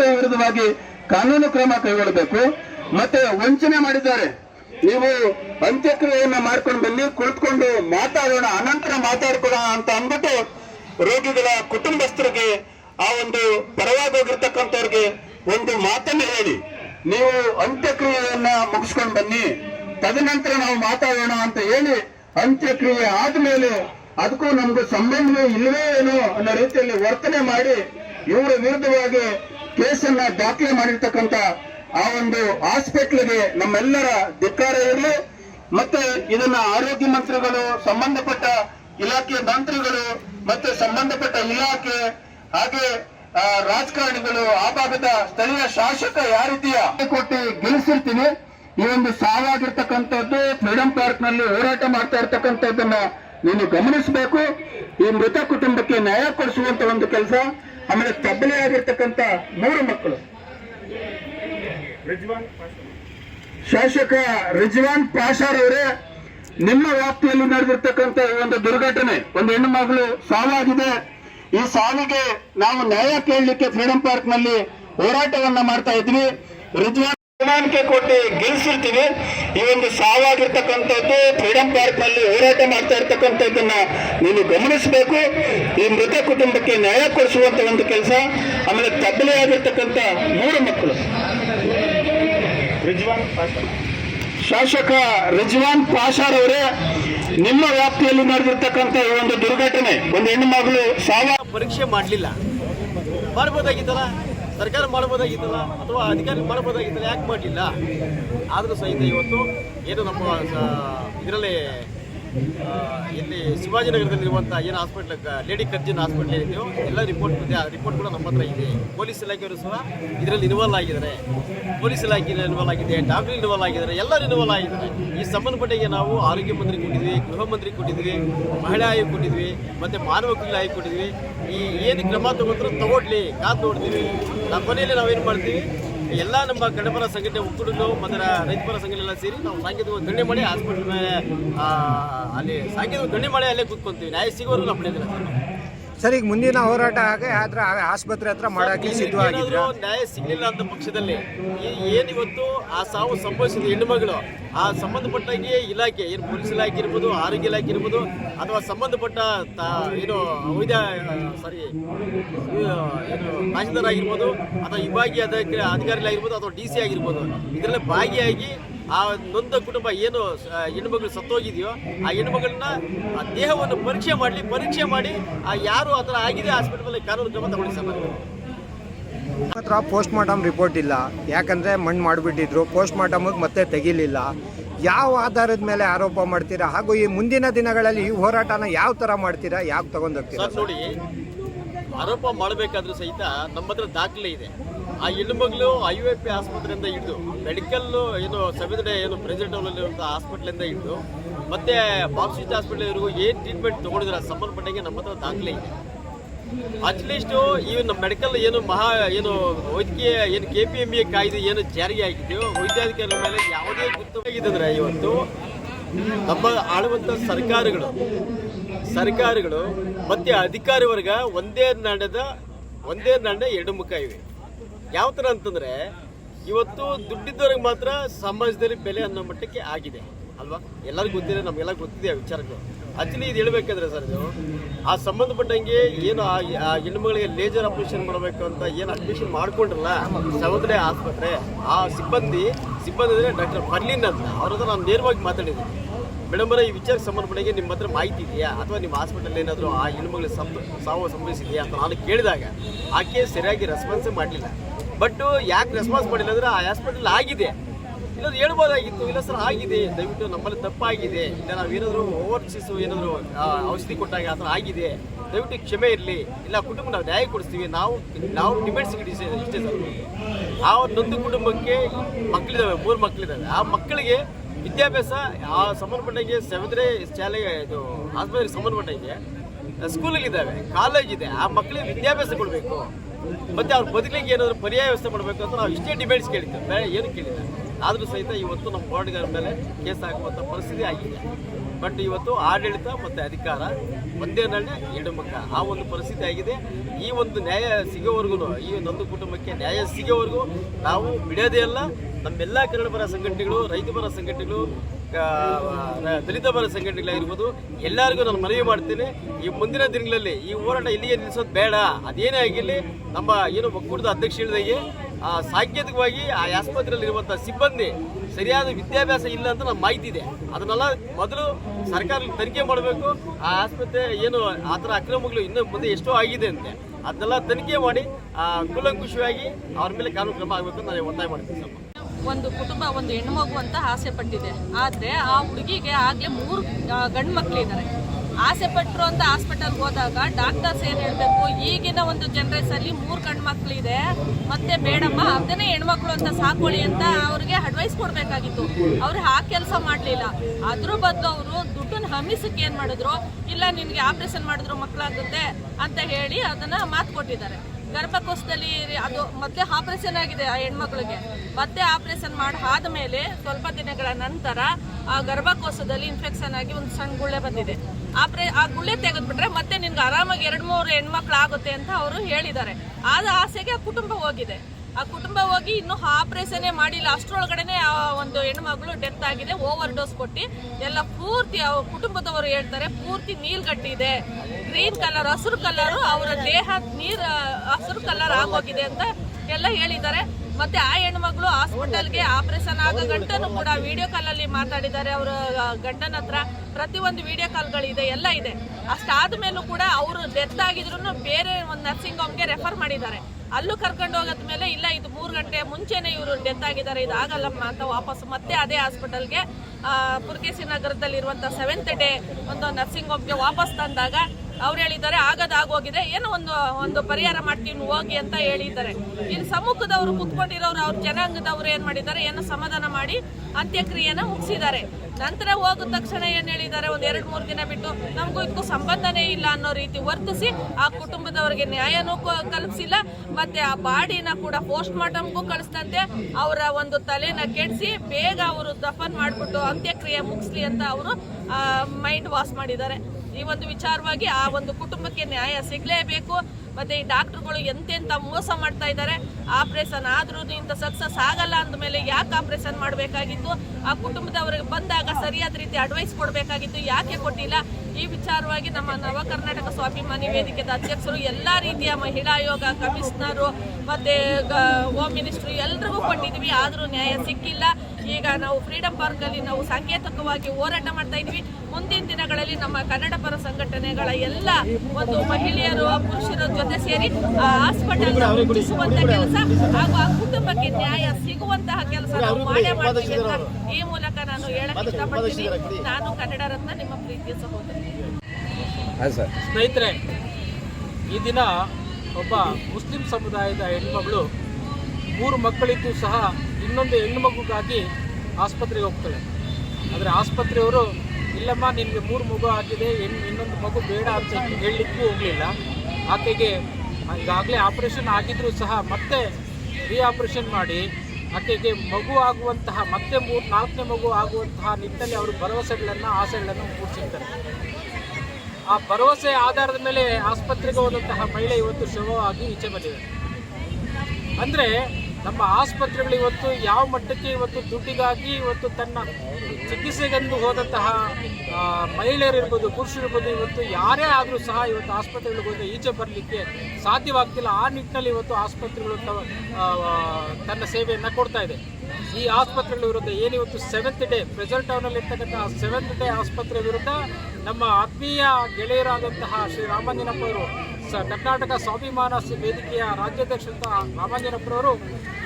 ವಿರುದ್ಧವಾಗಿ ಕಾನೂನು ಕ್ರಮ ಕೈಗೊಳ್ಳಬೇಕು. ಮತ್ತೆ ವಂಚನೆ ಮಾಡಿದ್ದಾರೆ. ನೀವು ಅಂತ್ಯಕ್ರಿಯೆಯನ್ನ ಮಾಡ್ಕೊಂಡು ಬನ್ನಿ, ಕುಳಿತುಕೊಂಡು ಮಾತಾಡೋಣ, ಅನಂತರ ಮಾತಾಡ್ಕೊಳ್ಳೋಣ ಅಂತ ಅಂದ್ಬಿಟ್ಟು ರೋಗಿಗಳ ಕುಟುಂಬಸ್ಥರಿಗೆ ಆ ಒಂದು ಪರವಾಗಿ ಹೋಗಿರ್ತಕ್ಕಂಥವ್ರಿಗೆ ಒಂದು ಮಾತನ್ನು ಹೇಳಿ. ನೀವು ಅಂತ್ಯಕ್ರಿಯೆಯನ್ನ ಮುಗಿಸ್ಕೊಂಡು ಬನ್ನಿ. ತದನಂತರ ನಾವು ಮಾತಾಡೋಣ ಅಂತ ಹೇಳಿ ಅಂತ್ಯಕ್ರಿಯೆ ಆದ್ಮೇಲೆ ಅದಕ್ಕೂ ನಮ್ಗೆ ಸಂಬಂಧವೇ ಇಲ್ಲವೇ ಏನೋ ಅನ್ನೋ ರೀತಿಯಲ್ಲಿ ವರ್ತನೆ ಮಾಡಿ, ಇವರ ವಿರುದ್ಧವಾಗಿ ಕೇಸನ್ನ ದಾಖಲೆ ಮಾಡಿರ್ತಕ್ಕಂತ ಆ ಒಂದು ಹಾಸ್ಪಿಟ್ಲ್ಗೆ ನಮ್ಮೆಲ್ಲರ ಧಿಕ್ಕಾರ ಇರಲಿ, ಮತ್ತೆ ಇದನ್ನ ಆರೋಗ್ಯ ಮಂತ್ರಿಗಳು, ಸಂಬಂಧಪಟ್ಟ ಇಲಾಖೆ ಮಂತ್ರಿಗಳು, ಮತ್ತೆ ಸಂಬಂಧಪಟ್ಟ ಇಲಾಖೆ, ಹಾಗೆ ರಾಜಕಾರಣಿಗಳು, ಆ ಭಾಗದ ಸ್ಥಳೀಯ ಶಾಸಕ ಯಾವ ರೀತಿಯ ಕೊಟ್ಟು ಗೆಲ್ಲಿಸಿರ್ತೀನಿ. ಈ ಒಂದು ಸಾವಾಗಿರ್ತಕ್ಕಂಥದ್ದು ಫ್ರೀಡಂ ಪಾರ್ಕ್ನಲ್ಲಿ ಹೋರಾಟ ಮಾಡ್ತಾ ಇರ್ತಕ್ಕಂಥದ್ದನ್ನ ನೀನು ಗಮನಿಸಬೇಕು, ಈ ಮೃತ ಕುಟುಂಬಕ್ಕೆ ನ್ಯಾಯ ಕೊಡಿಸುವಂತ ಒಂದು ಕೆಲಸ ಆಮೇಲೆ ತಬ್ಬಲೆ ಆಗಿರ್ತಕ್ಕಂಥ ಮೂರು ಮಕ್ಕಳು. ಶಾಸಕ ರಿಜ್ವಾನ್ ಪಾಷಾರ್ ಅವರೇ, ನಿಮ್ಮ ವ್ಯಾಪ್ತಿಯಲ್ಲಿ ನಡೆದಿರ್ತಕ್ಕಂತ ಒಂದು ದುರ್ಘಟನೆ, ಒಂದು ಹೆಣ್ಣು ಮಗಳು ಸಾವಾಗಿದೆ. ಈ ಸಾವಿಗೆ ನಾವು ನ್ಯಾಯ ಕೇಳಲಿಕ್ಕೆ ಫ್ರೀಡಂ ಪಾರ್ಕ್ನಲ್ಲಿ ಹೋರಾಟವನ್ನ ಮಾಡ್ತಾ ಇದ್ವಿ. ರಿಜ್ವಾನ್ ರಿಮಾನ್ಕೆ ಕೊಟ್ಟು ಗೆಲ್ಲಿಸಿರ್ತೀವಿ. ಈ ಒಂದು ಸಾವಾಗಿರ್ತಕ್ಕಂಥದ್ದು ಫ್ರೀಡಂ ಪಾರ್ಕ್ನಲ್ಲಿ ಹೋರಾಟ ಮಾಡ್ತಾ ಇರ್ತಕ್ಕಂಥದ್ದನ್ನ ನೀನು ಗಮನಿಸಬೇಕು. ಈ ಮೃತ ಕುಟುಂಬಕ್ಕೆ ನ್ಯಾಯ ಕೊಡಿಸುವಂತ ಒಂದು ಕೆಲಸ ಆಮೇಲೆ ತಬ್ಬಲೆ ಆಗಿರ್ತಕ್ಕಂಥ ಮೂರು ಮಕ್ಕಳು. ರಿಜ್ವಾನ್ ಶಾಸಕ ರಿಜ್ವಾನ್ ಪಾಷಾರ್ ಅವರೇ ನಿಮ್ಮ ವ್ಯಾಪ್ತಿಯಲ್ಲಿ ನಡೆದಿರ್ತಕ್ಕಂಥ ಈ ಒಂದು ದುರ್ಘಟನೆ. ಒಂದು ಹೆಣ್ಣು ಮಗಳು ಸಾವ ಪರೀಕ್ಷೆ ಮಾಡಲಿಲ್ಲ. ಮಾಡ್ಬೋದಾಗಿತ್ತಲ್ಲ? ಸರ್ಕಾರ ಮಾಡ್ಬೋದಾಗಿತ್ತಲ್ಲ ಅಥವಾ ಅಧಿಕಾರಿ ಮಾಡ್ಬೋದಾಗಿತ್ತಲ್ಲ ಯಾಕೆ ಮಾಡಲಿಲ್ಲ? ಆದರೂ ಸಹಿತ ಇವತ್ತು ಏನು ನಮ್ಮ ಇದರಲ್ಲಿ ಇಲ್ಲಿ ಶಿವಾಜಿನಗರದಲ್ಲಿರುವಂಥ ಏನು ಹಾಸ್ಪಿಟ್ಲ್ ಲೇಡಿ ಕರ್ಜಿನ್ ಹಾಸ್ಪಿಟ್ಲ್ ಏನಿದೆಯೋ, ಎಲ್ಲ ರಿಪೋರ್ಟ್ ಇದೆ. ಆ ರಿಪೋರ್ಟ್ ಕೂಡ ನಮ್ಮ ಹತ್ರ ಇದೆ. ಪೊಲೀಸ್ ಇಲಾಖೆಯವರು ಸಹ ಇದರಲ್ಲಿ ಇನ್ವಾಲ್ವ್ ಆಗಿದ್ದಾರೆ. ಪೊಲೀಸ್ ಇಲಾಖೆ ಇನ್ವಾಲ್ವ್ ಆಗಿದೆ ಡಾಕ್ಟರ್ ಇನ್ವಾಲ್ವ್ ಆಗಿದ್ದಾರೆ, ಎಲ್ಲರೂ ಇನ್ವಾಲ್ವ್ ಆಗಿದ್ದಾರೆ. ಈ ಸಂಬಂಧಪಟ್ಟಿಗೆ ನಾವು ಆರೋಗ್ಯ ಮಂತ್ರಿ ಕೊಟ್ಟಿದ್ವಿ, ಗೃಹ ಮಂತ್ರಿ ಕೊಟ್ಟಿದ್ವಿ, ಮಹಿಳಾ ಆಯೋಗ ಕೊಟ್ಟಿದ್ವಿ, ಮತ್ತು ಮಾನವ ಹಕ್ಕುಗಳ ಆಯೋಗ ಕೊಟ್ಟಿದ್ವಿ. ಈ ಏನು ಕ್ರಮ ತಗೊಂಡ್ರು ತಗೊಡ್ಲಿ ಕಾದು ನೋಡ್ತೀವಿ. ನಾವು ಕೊನೆಯಲ್ಲಿ ನಾವೇನು ಮಾಡ್ತೀವಿ? ಎಲ್ಲ ನಮ್ಮ ಗಣಪರ ಸಂಘಟನೆ ಒಕ್ಕೂಟಗಳು ಮತ್ತು ರೈತಪರ ಸಂಘಟನೆ ಎಲ್ಲ ಸೇರಿ ನಾವು ಸಾಂಕೇತಿಕ ದಂಡೆ ಮಾಡಿ ಹಾಸ್ಪಿಟಲ್ ಅಲ್ಲಿ ಸಾಂಕೇತಿಕ ದಂಡೆ ಮಾಡಿ ಅಲ್ಲೇ ಕೂತ್ಕೊಂತೀವಿ. ನ್ಯಾಯ ಸಿಗೋರು ನಾವು ಪಡೆಯೋದಿಲ್ಲ ಸರ್. ಈಗ ಮುಂದಿನ ಹೋರಾಟ ಹಾಗೆ ಆದ್ರೆ ಆಸ್ಪತ್ರೆ ಹತ್ರ ಮಾಡಕ್ಕೆ ಸಿದ್ಧವಾಗಿದ್ರು ನ್ಯಾಯ ಸಿಗ್ಲಿಲ್ಲ ಅಂತ ಪಕ್ಷದಲ್ಲಿ ಏನಿವತ್ತು ಆ ಸಾವು ಸಂಭವಿಸಿದ ಹೆಣ್ಣುಮಗಳು ಆ ಸಂಬಂಧಪಟ್ಟಾಗಿ ಇಲಾಖೆ ಏನು ಪೊಲೀಸ್ ಇಲಾಖೆ ಇರ್ಬೋದು ಆರೋಗ್ಯ ಇಲಾಖೆ ಇರ್ಬೋದು ಅಥವಾ ಸಂಬಂಧಪಟ್ಟ ಏನು ವೈದ್ಯ ಸಾರಿ ಏನು ತಹಸೀಲ್ದಾರ್ ಆಗಿರ್ಬೋದು ಅಥವಾ ವಿಭಾಗೀಯ ಅಧಿಕಾರಿ ಅಧಿಕಾರಿಗಳಾಗಿರ್ಬೋದು ಅಥವಾ ಡಿ ಸಿ ಆಗಿರ್ಬೋದು ಇದರಲ್ಲಿ ಭಾಗಿಯಾಗಿ ಆ ನೊಂದ ಕುಟುಂಬ ಏನು ಹೆಣ್ಮಗಳು ಸತ್ತೋಗಿದೆಯೋ ಆ ಹೆಣ್ಮಗಳನ್ನ ಆ ದೇಹವನ್ನು ಪರೀಕ್ಷೆ ಮಾಡಲಿ ಪರೀಕ್ಷೆ ಮಾಡಿ ಆ ಯಾರು ಅದರ ಥರ ಆಗಿದೆ ಹಾಸ್ಪಿಟಲ್ ಕಾನೂನು ಕ್ರಮ ತಗೊಳ್ಳಿ ಸರ್ ಹತ್ರ ಪೋಸ್ಟ್ ಮಾರ್ಟಮ್ ರಿಪೋರ್ಟ್ ಇಲ್ಲ. ಯಾಕಂದ್ರೆ ಮಣ್ಣು ಮಾಡಿಬಿಟ್ಟಿದ್ರು. ಪೋಸ್ಟ್ ಮಾರ್ಟಮ್ಗೆ ಮತ್ತೆ ತೆಗಿಲಿಲ್ಲ. ಯಾವ ಆಧಾರದ ಮೇಲೆ ಆರೋಪ ಮಾಡ್ತೀರಾ? ಹಾಗೂ ಈ ಮುಂದಿನ ದಿನಗಳಲ್ಲಿ ಈ ಹೋರಾಟನ ಯಾವ ತರ ಮಾಡ್ತೀರಾ? ಯಾಕೆ ತಗೊಂಡೋಗ್ತೀರಾ ನೋಡಿ ಆರೋಪ ಮಾಡಬೇಕಾದ್ರೂ ಸಹಿತ ನಮ್ಮ ಹತ್ರ ದಾಖಲೆ ಇದೆ. ಆ ಹೆಣ್ಣುಮಗಳು ಐ ಯು ಪಿ ಆಸ್ಪತ್ರೆಯಿಂದ ಹಿಡಿದು ಮೆಡಿಕಲ್ ಏನು ಸಂವಿಧಾನ ಏನು ಪ್ರೆಸಿಡೆಂಟ್ ಹಾಸ್ಪಿಟ್ಲಿಂದ ಹಿಡಿದು ಮತ್ತೆ ಬಾಕ್ಸಿಟ್ ಹಾಸ್ಪಿಟಲ್ವರೆಗೂ ಏನು ಟ್ರೀಟ್ಮೆಂಟ್ ತೊಗೊಂಡಿದ್ರೆ ಸಂಬಂಧಪಟ್ಟಂಗೆ ನಮ್ಮ ಹತ್ರ ದಾಖಲೆ ಇದೆ. ಅಟ್ಲೀಸ್ಟು ಈ ಮೆಡಿಕಲ್ ಏನು ಮಹಾ ಏನು ವೈದ್ಯಕೀಯ ಏನು ಕೆ ಪಿ ಎಂ ಎ ಕಾಯ್ದೆ ಏನು ಜಾರಿಗೆ ಆಗಿದೆಯೋ ವೈದ್ಯಾಧಿಕಾರಿ ಮೇಲೆ ಯಾವುದೇ ಗುರುತಾಗಿದ್ದರೆ ಇವತ್ತು ನಮ್ಮ ಆಳುವಂಥ ಸರ್ಕಾರಗಳು ಸರ್ಕಾರಗಳು ಮತ್ತೆ ಅಧಿಕಾರಿ ವರ್ಗ ಒಂದೇ ನಡೆದ ಒಂದೇ ನಡೆ ಎರಡು ಮುಖ ಇವೆ. ಯಾವ ಥರ ಅಂತಂದ್ರೆ, ಇವತ್ತು ದುಡ್ಡಿದ್ದವ್ರಿಗೆ ಮಾತ್ರ ಸಮಾಜದಲ್ಲಿ ಬೆಲೆ ಅನ್ನೋ ಮಟ್ಟಕ್ಕೆ ಆಗಿದೆ, ಅಲ್ವಾ? ಎಲ್ಲರಿಗೂ ಗೊತ್ತಿದೆ, ನಮಗೆಲ್ಲ ಗೊತ್ತಿದೆ ಆ ವಿಚಾರಗಳು. ಆಕ್ಚುಲಿ ಇದು ಹೇಳ್ಬೇಕಂದ್ರೆ ಸರ್ ಇದು, ಆ ಸಂಬಂಧಪಟ್ಟಂಗೆ ಏನು ಆ ಹೆಣ್ಣುಮಗಳಿಗೆ ಲೇಜರ್ ಆಪರೇಷನ್ ಮಾಡಬೇಕು ಅಂತ ಏನು ಅಡ್ಮಿಷನ್ ಮಾಡ್ಕೊಂಡ್ರಲ್ಲ ಸಹೋದರಿ ಆಸ್ಪತ್ರೆ, ಆ ಸಿಬ್ಬಂದಿ ಸಿಬ್ಬಂದಿ ಅಂದರೆ ಡಾಕ್ಟರ್ ಫರ್ಲಿನ್ ಅಂತ. ಅವ್ರ ಹತ್ರ ನಾನು ನೇರವಾಗಿ ಮಾತಾಡಿದ್ದೀನಿ. ಮೇಡಮ್ ಈ ವಿಚಾರಕ್ಕೆ ಸಂಬಂಧಪಟ್ಟಂಗೆ ನಿಮ್ಮ ಹತ್ರ ಮಾಹಿತಿ ಇದೆಯಾ? ಅಥವಾ ನಿಮ್ಮ ಹಾಸ್ಪಿಟಲ್ ಏನಾದರೂ ಆ ಹೆಣ್ಮಗಳ ಸಂಭ ಸಾವು ಸಂಭವಿಸಿದೆಯಾ ಅಂತ ನಾನು ಕೇಳಿದಾಗ, ಆಕೆ ಸರಿಯಾಗಿ ರೆಸ್ಪಾನ್ಸೇ ಮಾಡಲಿಲ್ಲ. ಬಟ್ ಯಾಕೆ ರೆಸ್ಪಾನ್ಸ್ ಮಾಡಿಲ್ಲ ಅಂದ್ರೆ ಆ ಹಾಸ್ಪಿಟಲ್ ಆಗಿದೆ. ಇಲ್ಲದು ಹೇಳ್ಬೋದಾಗಿತ್ತು, ಇಲ್ಲ ಸರ್ ಆಗಿದೆ. ದಯವಿಟ್ಟು ನಮ್ಮಲ್ಲಿ ತಪ್ಪಾಗಿದೆ. ಇಲ್ಲ ನಾವೇನಾದರೂ ಓವರ್ಸಿಸ್ ಏನಾದರೂ ಔಷಧಿ ಕೊಟ್ಟಾಗ ಆ ಥರ ಆಗಿದೆ. ದಯವಿಟ್ಟು ಕ್ಷಮೆ ಇರಲಿ. ಇಲ್ಲ ಕುಟುಂಬ ನಾವು ನ್ಯಾಯ ಕೊಡಿಸ್ತೀವಿ. ನಾವು ನಾವು ಡಿಮೆಂಡ್ಸ್ ಇಷ್ಟೇ ಸರ್. ಆ ನೊಂದು ಕುಟುಂಬಕ್ಕೆ ಮಕ್ಕಳಿದ್ದಾವೆ ಮೂರು ಮಕ್ಕಳಿದ್ದಾವೆ ಆ ಮಕ್ಕಳಿಗೆ ವಿದ್ಯಾಭ್ಯಾಸ, ಆ ಸಂಬಂಧಪಟ್ಟಿಗೆ ಸೆವೆಂದ್ರೆ ಶಾಲೆ, ಇದು ಆಸ್ಪತ್ರೆಗೆ ಸಂಬಂಧಪಟ್ಟಿಗೆ ಸ್ಕೂಲಲ್ಲಿದ್ದಾವೆ ಕಾಲೇಜ್ ಇದೆ. ಆ ಮಕ್ಕಳಿಗೆ ವಿದ್ಯಾಭ್ಯಾಸ ಕೊಡಬೇಕು. ಮತ್ತೆ ಅವ್ರ ಬದುಕಲಿಕ್ಕೆ ಏನಾದರೂ ಪರ್ಯಾಯ ವ್ಯವಸ್ಥೆ ಮಾಡಬೇಕು ಅಂತ ನಾವು ಇಷ್ಟೇ ಡಿಬೇಟ್ಸ್ ಕೇಳಿದ್ದೇವೆ ಬೇರೆ ಏನು ಕೇಳಿಲ್ಲ. ಆದರೂ ಸಹಿತ ಇವತ್ತು ನಮ್ಮ ಬೋರ್ಡ್ಗಳ ಮೇಲೆ ಕೇಸ್ ಹಾಕುವಂಥ ಪರಿಸ್ಥಿತಿ ಆಗಿದೆ. ಬಟ್ ಇವತ್ತು ಆಡಳಿತ ಮತ್ತು ಅಧಿಕಾರ ಒಂದೇ ನಳ್ಳಿ ಎರಡು ಮಕ್ಕ ಆ ಒಂದು ಪರಿಸ್ಥಿತಿ ಆಗಿದೆ. ಈ ಒಂದು ನ್ಯಾಯ ಸಿಗೋವರೆಗೂ, ಈ ನೊಂದು ಕುಟುಂಬಕ್ಕೆ ನ್ಯಾಯ ಸಿಗೋವರೆಗೂ ನಾವು ಬಿಡೋದೇ ಅಲ್ಲ. ನಮ್ಮೆಲ್ಲ ಕನ್ನಡ ಪರ ಸಂಘಟನೆಗಳು, ರೈತ ಪರ ಸಂಘಟನೆಗಳು ದಲಿತ ಪರ ಸಂಘಟನೆಗಳಾಗಿರ್ಬೋದು, ಎಲ್ಲರಿಗೂ ನಾನು ಮನವಿ ಮಾಡ್ತೀನಿ. ಈ ಮುಂದಿನ ದಿನಗಳಲ್ಲಿ ಈ ಹೋರಾಟ ಇಲ್ಲಿಗೆ ನಿಲ್ಲಿಸೋದು ಬೇಡ. ಅದೇನೇ ಆಗಿರಲಿ, ನಮ್ಮ ಏನು ಒಕ್ಕೂಟದ ಅಧ್ಯಕ್ಷ ಹೇಳಿದಾಗೆ ಸಾಂಕೇತಿಕವಾಗಿ ಆ ಆಸ್ಪತ್ರೆಯಲ್ಲಿ ಇರುವಂಥ ಸಿಬ್ಬಂದಿ ಸರಿಯಾದ ವಿದ್ಯಾಭ್ಯಾಸ ಇಲ್ಲ ಅಂತ ನಮ್ಮ ಮಾಹಿತಿ ಇದೆ. ಅದನ್ನೆಲ್ಲ ಮೊದಲು ಸರ್ಕಾರ ತನಿಖೆ ಮಾಡಬೇಕು. ಆ ಆಸ್ಪತ್ರೆ ಏನು ಆ ಥರ ಅಕ್ರಮಗಳು ಇನ್ನೂ ಮುಂದೆ ಎಷ್ಟೋ ಆಗಿದೆ ಅಂತೆ. ಅದನ್ನೆಲ್ಲ ತನಿಖೆ ಮಾಡಿ ಕೂಲಂಕುಷವಾಗಿ ಅವ್ರ ಮೇಲೆ ಕಾನೂನು ಕ್ರಮ ಆಗಬೇಕು ನಾನು ಒತ್ತಾಯ ಮಾಡ್ತೀನಿ ಸ್ವಲ್ಪ ಒಂದು ಕುಟುಂಬ, ಒಂದು ಹೆಣ್ಮಗು ಅಂತ ಆಸೆ ಪಟ್ಟಿದೆ. ಆದರೆ ಆ ಹುಡುಗಿಗೆ ಆಗಲೇ ಮೂರು ಗಂಡು ಮಕ್ಕಳಿದ್ದಾರೆ ಆಸೆ ಪಟ್ಟರು ಅಂತ ಹಾಸ್ಪಿಟಲ್ಗೆ ಹೋದಾಗ ಡಾಕ್ಟರ್ಸ್ ಏನು ಹೇಳಬೇಕು? ಈಗಿನ ಒಂದು ಜನ್ರೇಸಲ್ಲಿ ಮೂರು ಗಂಡು ಮಕ್ಕಳಿದೆ ಮತ್ತೆ ಬೇಡಮ್ಮ ಅದನ್ನೇ ಹೆಣ್ಮಕ್ಳು ಅಂತ ಸಾಕೊಳ್ಳಿ ಅಂತ ಅವ್ರಿಗೆ ಅಡ್ವೈಸ್ ಕೊಡಬೇಕಾಗಿತ್ತು. ಅವ್ರು ಆ ಕೆಲಸ ಮಾಡಲಿಲ್ಲ. ಅದ್ರ ಬದಲು ಅವರು ದುಡ್ಡನ್ನು ಹಮ್ಮಿಸಕ್ಕೆ ಏನು ಮಾಡಿದ್ರು? ಇಲ್ಲ, ನಿನಗೆ ಆಪ್ರೇಷನ್ ಮಾಡಿದ್ರು ಮಕ್ಕಳಾಗುತ್ತೆ ಅಂತ ಹೇಳಿ ಅದನ್ನು ಮಾತು ಕೊಟ್ಟಿದ್ದಾರೆ ಗರ್ಭಕೋಶದಲ್ಲಿ ಅದು ಮೊದಲೇ ಆಪರೇಷನ್ ಆಗಿದೆ ಆ ಹೆಣ್ಮಕ್ಳಿಗೆ. ಮತ್ತೆ ಆಪರೇಷನ್ ಮಾಡಿ ಆದಮೇಲೆ ಸ್ವಲ್ಪ ದಿನಗಳ ನಂತರ ಆ ಗರ್ಭಕೋಶದಲ್ಲಿ ಇನ್ಫೆಕ್ಷನ್ ಆಗಿ ಒಂದು ಸಣ್ಣ ಗುಳ್ಳೆ ಬಂದಿದೆ. ಆಪ್ರೆ ಆ ಗುಳ್ಳೆ ತೆಗೆದ್ಬಿಟ್ರೆ ಮತ್ತೆ ನಿನ್ಗೆ ಆರಾಮಾಗಿ ಎರಡು ಮೂರು ಹೆಣ್ಮಕ್ಳು ಆಗುತ್ತೆ ಅಂತ ಅವರು ಹೇಳಿದ್ದಾರೆ. ಆದ ಆಸೆಗೆ ಕುಟುಂಬ ಹೋಗಿದೆ. ಆ ಕುಟುಂಬ ಹೋಗಿ ಇನ್ನೂ ಆಪರೇಷನ್ನೇ ಮಾಡಿಲ್ಲ, ಅಷ್ಟರೊಳಗಡೆನೆ ಆ ಒಂದು ಹೆಣ್ಮಗಳು ಡೆತ್ ಆಗಿದೆ ಓವರ್ ಡೋಸ್ ಕೊಟ್ಟು ಎಲ್ಲ ಪೂರ್ತಿ ಕುಟುಂಬದವರು ಹೇಳ್ತಾರೆ, ಪೂರ್ತಿ ನೀಲ್ಗಟ್ಟಿದೆ ಗ್ರೀನ್ ಕಲರ್ ಹಸಿರು ಕಲರ್ ಅವರ ದೇಹ ನೀರ್ ಹಸಿರು ಕಲರ್ ಆಗೋಗಿದೆ ಅಂತ ಎಲ್ಲ ಹೇಳಿದ್ದಾರೆ. ಮತ್ತೆ ಆ ಹೆಣ್ಮಗಳು ಹಾಸ್ಪಿಟಲ್ಗೆ ಆಪರೇಷನ್ ಆಗೋ ಗಂಟನು ಕೂಡ ವಿಡಿಯೋ ಕಾಲಲ್ಲಿ ಮಾತಾಡಿದ್ದಾರೆ. ಅವರ ಗಂಡನ ಹತ್ರ ಪ್ರತಿಯೊಂದು ವಿಡಿಯೋ ಕಾಲ್ಗಳಿದೆ ಎಲ್ಲ ಇದೆ. ಅಷ್ಟಾದ ಮೇಲೂ ಕೂಡ ಅವರು ಡೆತ್ ಆಗಿದ್ರು ಬೇರೆ ಒಂದು ನರ್ಸಿಂಗ್ ಹೋಮ್ಗೆ ರೆಫರ್ ಮಾಡಿದ್ದಾರೆ. ಅಲ್ಲೂ ಕರ್ಕೊಂಡು ಹೋಗದ್ಮೇಲೆ ಇಲ್ಲ, ಇದು ಮೂರು ಗಂಟೆ ಮುಂಚೆನೆ ಇವರು ಡೆತ್ ಆಗಿದ್ದಾರೆ, ಇದು ಆಗಲ್ಲಮ್ಮ ಅಂತ ವಾಪಸ್ ಮತ್ತೆ ಅದೇ ಹಾಸ್ಪಿಟಲ್ಗೆ ಪುರ್ಕೇಸಿ ನಗರದಲ್ಲಿರುವಂಥ ಸೆವೆಂತ್ ಡೇ ಒಂದು ನರ್ಸಿಂಗ್ ಹೋಮ್ಗೆ ವಾಪಸ್ ತಂದಾಗ ಅವ್ರು ಹೇಳಿದ್ದಾರೆ ಆಗದಾಗೋಗಿದೆ ಏನೋ ಒಂದು ಒಂದು ಪರಿಹಾರ ಮಾಡ್ತೀವಿ ಹೋಗಿ ಅಂತ ಹೇಳಿದ್ದಾರೆ. ಇನ್ನು ಸಮ್ಮುಖದವರು ಕುತ್ಕೊಂಡಿರೋರು, ಅವ್ರ ಜನಾಂಗದವ್ರು ಏನು ಮಾಡಿದ್ದಾರೆ, ಏನು ಸಮಾಧಾನ ಮಾಡಿ ಅಂತ್ಯಕ್ರಿಯೆನ ಮುಗಿಸಿದ್ದಾರೆ. ನಂತರ ಹೋಗಿದ ತಕ್ಷಣ ಏನು ಹೇಳಿದ್ದಾರೆ, ಒಂದು ಎರಡು ಮೂರು ದಿನ ಬಿಟ್ಟು ನಮಗೂ ಇದಕ್ಕೂ ಸಂಬಂಧನೇ ಇಲ್ಲ ಅನ್ನೋ ರೀತಿ ವರ್ತಿಸಿ ಆ ಕುಟುಂಬದವರಿಗೆ ನ್ಯಾಯನೂ ಕಲ್ಪಿಸಿಲ್ಲ, ಮತ್ತೆ ಆ ಬಾಡಿನ ಕೂಡ ಪೋಸ್ಟ್ ಮಾರ್ಟಮ್ಗೂ ಕಳಿಸ್ತಂತೆ ಅವರ ಒಂದು ತಲೆನ ಕೆಡಿಸಿ ಬೇಗ ಅವರು ದಫನ್ ಮಾಡ್ಬಿಟ್ಟು ಅಂತ್ಯಕ್ರಿಯೆ ಮುಗಿಸ್ಲಿ ಅಂತ ಅವರು ಮೈಂಡ್ ವಾಶ್ ಮಾಡಿದ್ದಾರೆ. ಈ ಒಂದು ವಿಚಾರವಾಗಿ ಆ ಒಂದು ಕುಟುಂಬಕ್ಕೆ ನ್ಯಾಯ ಸಿಗಲೇಬೇಕು. ಮತ್ತೆ ಈ ಡಾಕ್ಟರ್ಗಳು ಎಂತೆಂತ ಮೋಸ ಮಾಡ್ತಾ ಇದ್ದಾರೆ. ಆಪರೇಷನ್ ಆದ್ರೂ ಇಂಥ ಸಕ್ಸಸ್ ಆಗಲ್ಲ ಅಂದಮೇಲೆ ಯಾಕೆ ಆಪರೇಷನ್ ಮಾಡಬೇಕಾಗಿತ್ತು? ಆ ಕುಟುಂಬದವರಿಗೆ ಬಂದಾಗ ಸರಿಯಾದ ರೀತಿ ಅಡ್ವೈಸ್ ಕೊಡಬೇಕಾಗಿತ್ತು. ಯಾಕೆ ಕೊಟ್ಟಿಲ್ಲ? ಈ ವಿಚಾರವಾಗಿ ನಮ್ಮ ನವ ಕರ್ನಾಟಕ ಸ್ವಾಭಿಮಾನಿ ವೇದಿಕೆದ ಅಧ್ಯಕ್ಷರು, ಎಲ್ಲ ರೀತಿಯ ಮಹಿಳಾ ಆಯೋಗ, ಕಮಿಷನರು, ಮತ್ತೆ ಹೋಮ್ ಮಿನಿಸ್ಟ್ರಿ ಎಲ್ರಿಗೂ ಕೊಟ್ಟಿದ್ವಿ. ಆದರೂ ನ್ಯಾಯ ಸಿಕ್ಕಿಲ್ಲ. ಈಗ ನಾವು ಫ್ರೀಡಂ ಪಾರ್ಕ್ ಅಲ್ಲಿ ನಾವು ಸಾಂಕೇತಿಕವಾಗಿ ಹೋರಾಟ ಮಾಡ್ತಾ ಇದ್ವಿ ಮುಂದಿನ ದಿನಗಳಲ್ಲಿ ನಮ್ಮ ಕನ್ನಡ ಪರ ಸಂಘಟನೆಗಳ ಎಲ್ಲ ಒಂದು ಮಹಿಳೆಯರು ಪುರುಷರ ಜೊತೆ ಸೇರಿ ಆ ಹಾಸ್ಪಿಟಲ್ ಮುಚ್ಚಿಸುವಂತ ಕೆಲಸ ಹಾಗೂ ಆ ಕುಟುಂಬಕ್ಕೆ ನ್ಯಾಯ ಸಿಗುವಂತಹ ಕೆಲಸ ನಾವು ಮಾಡೇ ಮಾಡ್ತೀವಿ ಅಂತ ಈ ಮೂಲಕ ನಾನು ಹೇಳಕ್ ಇಷ್ಟಪಡ್ತೀನಿ. ನಾನು ಕನ್ನಡ ರತ್ನ ನಿಮ್ಮ ಪ್ರೀತಿಯ ಸಹೋದರಿ. ಸ್ನೇಹಿತರೆ ಈ ದಿನ ಒಬ್ಬ ಮುಸ್ಲಿಂ ಸಮುದಾಯದ ಹೆಣ್ಮಗಳು ಮೂರು ಮಕ್ಕಳಿದ್ದು ಸಹ ಇನ್ನೊಂದು ಹೆಣ್ಣು ಮಗುಗಾಗಿ ಆಸ್ಪತ್ರೆಗೆ ಹೋಗ್ತಾಳೆ. ಆದರೆ ಆಸ್ಪತ್ರೆಯವರು, ಇಲ್ಲಮ್ಮ ನಿಮಗೆ ಮೂರು ಮಗು ಆಗಿದೆ ಇನ್ನೊಂದು ಮಗು ಬೇಡ ಅಂತ ಹೇಳಲಿಕ್ಕೂ ಹೋಗಲಿಲ್ಲ. ಆಕೆಗೆ ಈಗಾಗಲೇ ಆಪರೇಷನ್ ಆಗಿದ್ದರೂ ಸಹ ಮತ್ತೆ ರೀ ಆಪರೇಷನ್ ಮಾಡಿ, ಆಕೆಗೆ ಮಗು ಆಗುವಂತಹ, ಮತ್ತೆ ಮೂರು ನಾಲ್ಕನೇ ಮಗು ಆಗುವಂತಹ ನಿಟ್ಟಿನಲ್ಲಿ ಅವರು ಭರವಸೆಗಳನ್ನು, ಆಸೆಗಳನ್ನು ಮೂಡಿಸಿರ್ತಾರೆ. ಆ ಭರವಸೆ ಆಧಾರದ ಮೇಲೆ ಆಸ್ಪತ್ರೆಗೆ ಹೋದಂತಹ ಮಹಿಳೆ ಇವತ್ತು ಶವವಾಗಿ ಈಚೆ ಬಂದಿದೆ ಅಂದರೆ ನಮ್ಮ ಆಸ್ಪತ್ರೆಗಳು ಇವತ್ತು ಯಾವ ಮಟ್ಟಕ್ಕೆ ಇವತ್ತು ದುಡ್ಡಿಗಾಗಿ ಇವತ್ತು ತನ್ನ ಚಿಕಿತ್ಸೆಗೆಂದು ಹೋದಂತಹ ಮಹಿಳೆಯರು ಮಹಿಳೆಯರಿರ್ಬೋದು ಪುರುಷರಿರ್ಬೋದು ಇವತ್ತು ಯಾರೇ ಆದರೂ ಸಹ ಇವತ್ತು ಆಸ್ಪತ್ರೆಗಳಿಗೆ ಹೋದರೆ ಈಚೆ ಬರಲಿಕ್ಕೆ ಸಾಧ್ಯವಾಗ್ತಿಲ್ಲ. ಆ ನಿಟ್ಟಿನಲ್ಲಿ ಇವತ್ತು ಆಸ್ಪತ್ರೆಗಳು ತನ್ನ ಸೇವೆಯನ್ನು ಕೊಡ್ತಾ ಇದೆ. ಈ ಆಸ್ಪತ್ರೆಗಳ ವಿರುದ್ಧ ಏನಿವತ್ತು ಸೆವೆಂತ್ ಡೇ ಪ್ರೆಸೆಂಟ್ ಟೌನಲ್ಲಿ ಇರ್ತಕ್ಕಂಥ ಸೆವೆಂತ್ ಡೇ ಆಸ್ಪತ್ರೆ ವಿರುದ್ಧ ನಮ್ಮ ಆತ್ಮೀಯ ಗೆಳೆಯರಾದಂತಹ ಶ್ರೀ ರಾಮಾಂಜನಪ್ಪವರು ಸ ಕರ್ನಾಟಕ ಸ್ವಾಭಿಮಾನ ವೇದಿಕೆಯ ರಾಜ್ಯಾಧ್ಯಕ್ಷರಂತ ರಾಮಾಂಜನಪ್ಪರವರು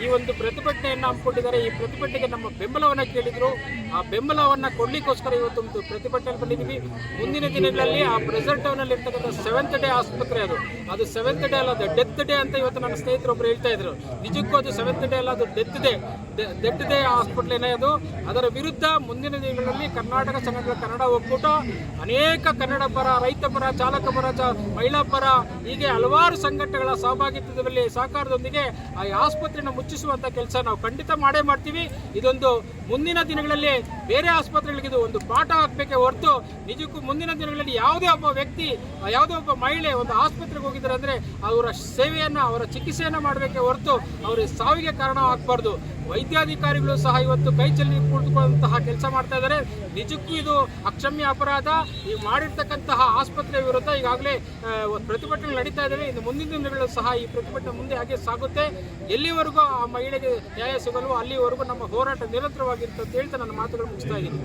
ಈ ಒಂದು ಪ್ರತಿಭಟನೆಯನ್ನು ಹಮ್ಮಿಕೊಂಡಿದ್ದಾರೆ. ಈ ಪ್ರತಿಭಟನೆಗೆ ನಮ್ಮ ಬೆಂಬಲವನ್ನು ಕೇಳಿದರು. ಆ ಬೆಂಬಲವನ್ನು ಕೊಡಲಿಕ್ಕೋಸ್ಕರ ಇವತ್ತು ಒಂದು ಪ್ರತಿಭಟನೆ ಬಂದಿದ್ದೀವಿ. ಮುಂದಿನ ದಿನಗಳಲ್ಲಿ ಆ ಪ್ರೆಸರ್ ಟೌನಲ್ಲಿ ಇರ್ತಕ್ಕಂಥ ಸೆವೆಂತ್ ಡೇ ಆಸ್ಪತ್ರೆ ಅದು. ಅದು ಸೆವೆಂತ್ ಡೇ ಅಲ್ಲ, ಅದು ಡೆತ್ ಡೇ ಅಂತ ಇವತ್ತು ನನ್ನ ಸ್ನೇಹಿತರೊಬ್ಬರು ಹೇಳ್ತಾ ಇದ್ರು. ನಿಜಕ್ಕೂ ಅದು ಸೆವೆಂತ್ ಡೇ ಅಲ್ಲ, ಅದು ಡೆತ್ ಡೇ ಡೆತ್ ಡೇ ಹಾಸ್ಪಿಟ್ಲೇನೇ ಅದು. ಅದರ ವಿರುದ್ಧ ಮುಂದಿನ ದಿನಗಳಲ್ಲಿ ಕರ್ನಾಟಕ ಸಂಘಟನೆ ಕನ್ನಡ ಒಕ್ಕೂಟ, ಅನೇಕ ಕನ್ನಡ ಪರ, ರೈತ ಪರ, ಚಾಲಕ ಪರ ಮಹಿಳಾ ಪರ ಹೀಗೆ ಹಲವಾರು ಸಂಘಟನೆಗಳ ಸಹಭಾಗಿತ್ವದಲ್ಲಿ ಸಹಕಾರದೊಂದಿಗೆ ಆ ಆಸ್ಪತ್ರೆಯನ್ನು ಮುಚ್ಚಿಸುವಂತ ಕೆಲಸ ನಾವು ಖಂಡಿತ ಮಾಡೇ ಮಾಡ್ತೀವಿ. ಇದೊಂದು ಮುಂದಿನ ದಿನಗಳಲ್ಲಿ ಬೇರೆ ಆಸ್ಪತ್ರೆಗಳಿಗೆ ಇದು ಒಂದು ಪಾಠ ಹಾಕಬೇಕೆ ಹೊರತು ನಿಜಕ್ಕೂ ಮುಂದಿನ ದಿನಗಳಲ್ಲಿ ಯಾವುದೇ ಒಬ್ಬ ವ್ಯಕ್ತಿ, ಯಾವುದೇ ಒಬ್ಬ ಮಹಿಳೆ ಒಂದು ಆಸ್ಪತ್ರೆಗೆ ಹೋಗಿದ್ದಾರೆ ಅಂದರೆ ಅವರ ಸೇವೆಯನ್ನು, ಅವರ ಚಿಕಿತ್ಸೆಯನ್ನು ಮಾಡಬೇಕೆ ಹೊರತು ಅವರ ಸಾವಿಗೆ ಕಾರಣ ಆಗಬಾರ್ದು. ವೈದ್ಯಾಧಿಕಾರಿಗಳು ಸಹ ಇವತ್ತು ಕೈ ಚೆಲ್ಲಿ ಕುಳಿತುಕೊಳ್ಳುವಂತಹ ಕೆಲಸ ಮಾಡ್ತಾ ಇದ್ದಾರೆ. ನಿಜಕ್ಕೂ ಇದು ಅಕ್ಷಮ್ಯ ಅಪರಾಧ. ಈ ಮಾಡಿರ್ತಕ್ಕಂತಹ ಆಸ್ಪತ್ರೆ ವಿರುದ್ಧ ಈಗಾಗಲೇ ಪ್ರತಿಭಟನೆ ನಡೀತಾ ಇದ್ದಾವೆ ಇನ್ನು ಮುಂದಿನ ದಿನಗಳಲ್ಲೂ ಸಹ ಈ ಪ್ರತಿಭಟನೆ ಮುಂದೆ ಹಾಗೆ ಸಾಗುತ್ತೆ. ಎಲ್ಲಿವರೆಗೂ ಆ ಮಹಿಳೆಗೆ ನ್ಯಾಯ ಸಿಗಲು ಅಲ್ಲಿವರೆಗೂ ನಮ್ಮ ಹೋರಾಟ ನಿರಂತರವಾಗಿರುತ್ತೆ ಅಂತ ಹೇಳ್ತಾ ನನ್ನ ಮಾತುಗಳು ಮುಗಿಸ್ತಾ ಇದ್ದೀನಿ.